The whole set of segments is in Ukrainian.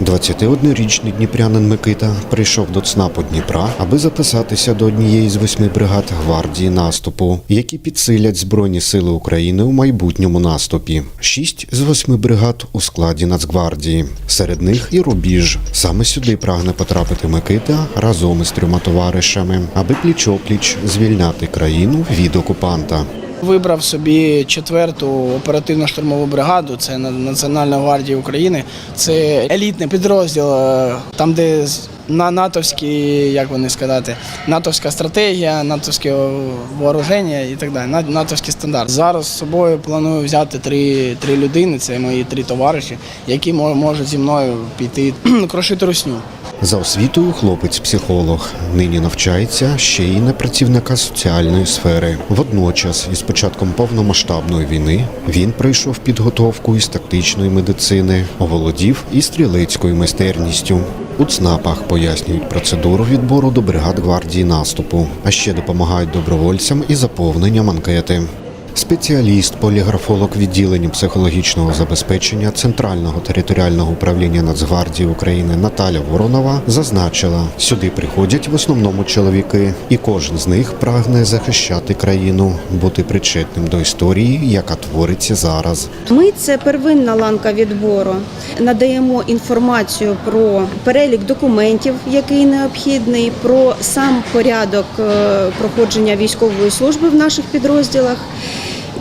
21-річний дніпрянин Микита прийшов до ЦНАПу Дніпра, аби записатися до однієї з восьми бригад гвардії наступу, які підсилять Збройні сили України у майбутньому наступі. Шість з восьми бригад у складі Нацгвардії. Серед них і рубіж. Саме сюди прагне потрапити Микита разом із трьома товаришами, аби пліч-опліч звільняти країну від окупанта. Вибрав собі четверту оперативно-штурмову бригаду. Це На- Національна гвардія України. Це елітний підрозділ, е, там, де на натовські, як вони сказати, натовська стратегія, натовське вооруження і так далі. на- Натовський стандарт. Зараз з собою планую взяти три, три людини. Це мої три товариші, які мо- можуть зі мною піти крошити русню. За освітою хлопець психолог. Нині навчається ще й на працівника соціальної сфери. Водночас, із початком повномасштабної війни, він пройшов підготовку із тактичної медицини, оволодів і стрілецькою майстерністю. У ЦНАПах пояснюють процедуру відбору до бригад гвардії наступу, а ще допомагають добровольцям із заповненням анкети. Спеціаліст, поліграфолог відділення психологічного забезпечення Центрального територіального управління Нацгвардії України Наталя Воронова зазначила, сюди приходять в основному чоловіки, і кожен з них прагне захищати країну, бути причетним до історії, яка твориться зараз. Ми це первинна ланка відбору. Надаємо інформацію про перелік документів, який необхідний, про сам порядок е, проходження військової служби в наших підрозділах.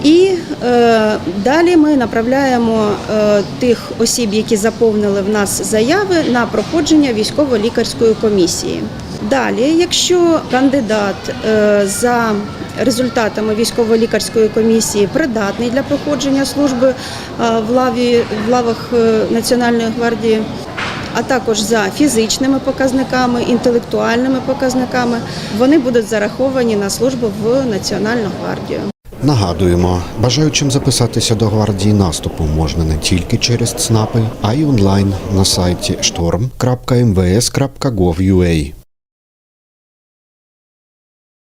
І е, далі ми направляємо е, тих осіб, які заповнили в нас заяви на проходження військово-лікарської комісії. Далі, якщо кандидат е, за результатами військово-лікарської комісії придатний для проходження служби е, в лаві в лавах е, Національної гвардії, а також за фізичними показниками, інтелектуальними показниками, вони будуть зараховані на службу в Національну гвардію. Нагадуємо, бажаючим записатися до гвардії наступу можна не тільки через ЦНАПи, а й онлайн на сайті storm.mvs.gov.ua.